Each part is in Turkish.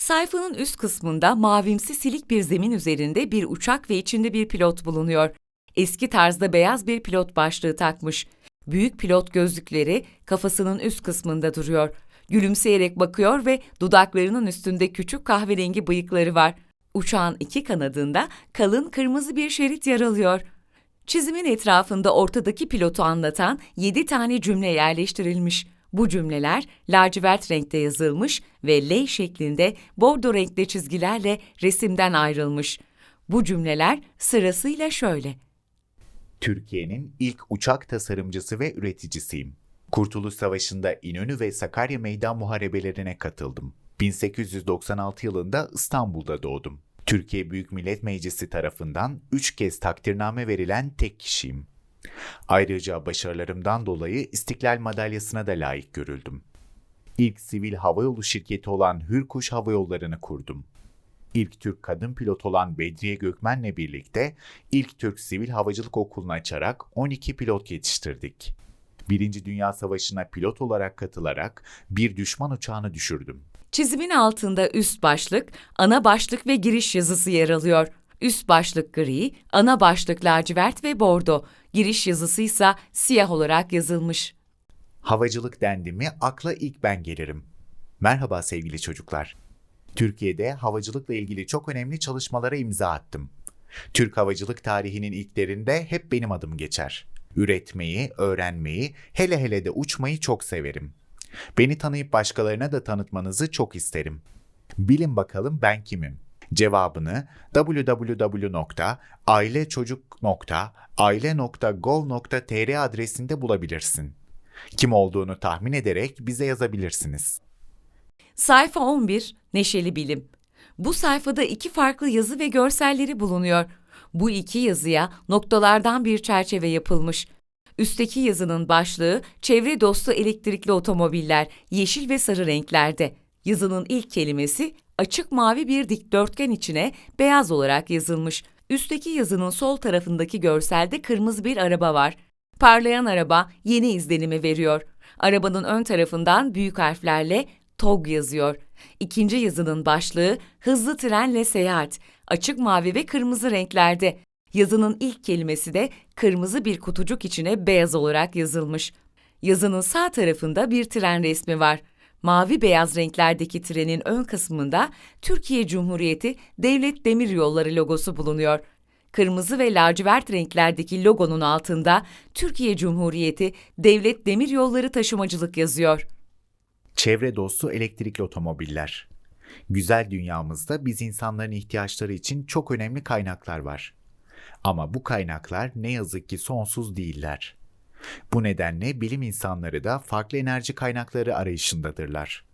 Sayfanın üst kısmında mavimsi silik bir zemin üzerinde bir uçak ve içinde bir pilot bulunuyor. Eski tarzda beyaz bir pilot başlığı takmış. Büyük pilot gözlükleri kafasının üst kısmında duruyor. Gülümseyerek bakıyor ve dudaklarının üstünde küçük kahverengi bıyıkları var. Uçağın iki kanadında kalın kırmızı bir şerit yer alıyor. Çizimin etrafında ortadaki pilotu anlatan 7 tane cümle yerleştirilmiş. Bu cümleler lacivert renkte yazılmış ve L şeklinde bordo renkli çizgilerle resimden ayrılmış. Bu cümleler sırasıyla şöyle. Türkiye'nin ilk uçak tasarımcısı ve üreticisiyim. Kurtuluş Savaşı'nda İnönü ve Sakarya Meydan Muharebelerine katıldım. 1896 yılında İstanbul'da doğdum. Türkiye Büyük Millet Meclisi tarafından 3 kez takdirname verilen tek kişiyim. Ayrıca başarılarımdan dolayı İstiklal Madalyası'na da layık görüldüm. İlk sivil havayolu şirketi olan Hürkuş Hava Yolları'nı kurdum. İlk Türk kadın pilot olan Bedriye Gökmen'le birlikte ilk Türk Sivil Havacılık Okulu'nu açarak 12 pilot yetiştirdik. Birinci Dünya Savaşı'na pilot olarak katılarak bir düşman uçağını düşürdüm. Çizimin altında üst başlık, ana başlık ve giriş yazısı yer alıyor. Üst başlık gri, ana başlık lacivert ve bordo, giriş yazısı ise siyah olarak yazılmış. Havacılık dendi mi akla ilk ben gelirim. Merhaba sevgili çocuklar. Türkiye'de havacılıkla ilgili çok önemli çalışmalara imza attım. Türk havacılık tarihinin ilklerinde hep benim adım geçer. Üretmeyi, öğrenmeyi, hele hele de uçmayı çok severim. Beni tanıyıp başkalarına da tanıtmanızı çok isterim. Bilin bakalım ben kimim? Cevabını www.ailechocuk.aile.gov.tr adresinde bulabilirsin. Kim olduğunu tahmin ederek bize yazabilirsiniz. Sayfa 11, Neşeli Bilim. Bu sayfada iki farklı yazı ve görselleri bulunuyor. Bu iki yazıya noktalardan bir çerçeve yapılmış. Üstteki yazının başlığı çevre dostu elektrikli otomobiller, yeşil ve sarı renklerde. Yazının ilk kelimesi açık mavi bir dikdörtgen içine beyaz olarak yazılmış. Üstteki yazının sol tarafındaki görselde kırmızı bir araba var. Parlayan araba yeni izlenimi veriyor. Arabanın ön tarafından büyük harflerle TOG yazıyor. İkinci yazının başlığı hızlı trenle seyahat. Açık mavi ve kırmızı renklerde. Yazının ilk kelimesi de kırmızı bir kutucuk içine beyaz olarak yazılmış. Yazının sağ tarafında bir tren resmi var. Mavi beyaz renklerdeki trenin ön kısmında Türkiye Cumhuriyeti Devlet Demiryolları logosu bulunuyor. Kırmızı ve lacivert renklerdeki logonun altında Türkiye Cumhuriyeti Devlet Demiryolları Taşımacılık yazıyor. Çevre dostu elektrikli otomobiller. Güzel dünyamızda biz insanların ihtiyaçları için çok önemli kaynaklar var. Ama bu kaynaklar ne yazık ki sonsuz değiller. Bu nedenle bilim insanları da farklı enerji kaynakları arayışındadırlar.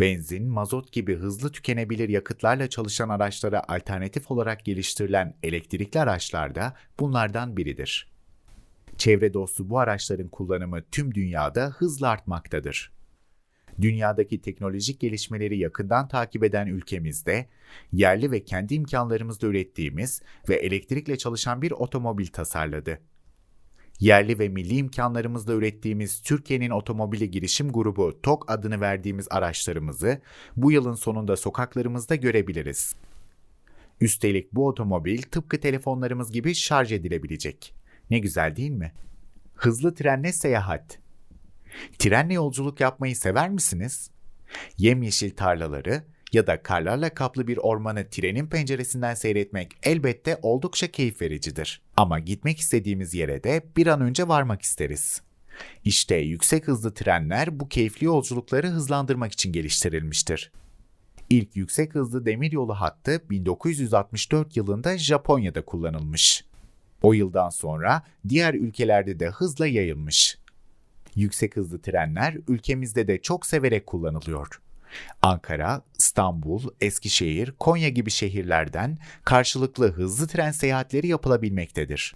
Benzin, mazot gibi hızlı tükenebilir yakıtlarla çalışan araçlara alternatif olarak geliştirilen elektrikli araçlar da bunlardan biridir. Çevre dostu bu araçların kullanımı tüm dünyada hızla artmaktadır. Dünyadaki teknolojik gelişmeleri yakından takip eden ülkemizde yerli ve kendi imkanlarımızla ürettiğimiz ve elektrikle çalışan bir otomobil tasarladı. Yerli ve milli imkanlarımızla ürettiğimiz Türkiye'nin otomobili girişim grubu TOK adını verdiğimiz araçlarımızı bu yılın sonunda sokaklarımızda görebiliriz. Üstelik bu otomobil tıpkı telefonlarımız gibi şarj edilebilecek. Ne güzel değil mi? Hızlı trenle seyahat. Trenle yolculuk yapmayı sever misiniz? Yemyeşil tarlaları ya da karlarla kaplı bir ormanı trenin penceresinden seyretmek elbette oldukça keyif vericidir. Ama gitmek istediğimiz yere de bir an önce varmak isteriz. İşte yüksek hızlı trenler bu keyifli yolculukları hızlandırmak için geliştirilmiştir. İlk yüksek hızlı demiryolu hattı 1964 yılında Japonya'da kullanılmış. O yıldan sonra diğer ülkelerde de hızla yayılmış. Yüksek hızlı trenler ülkemizde de çok severek kullanılıyor. Ankara, İstanbul, Eskişehir, Konya gibi şehirlerden karşılıklı hızlı tren seyahatleri yapılabilmektedir.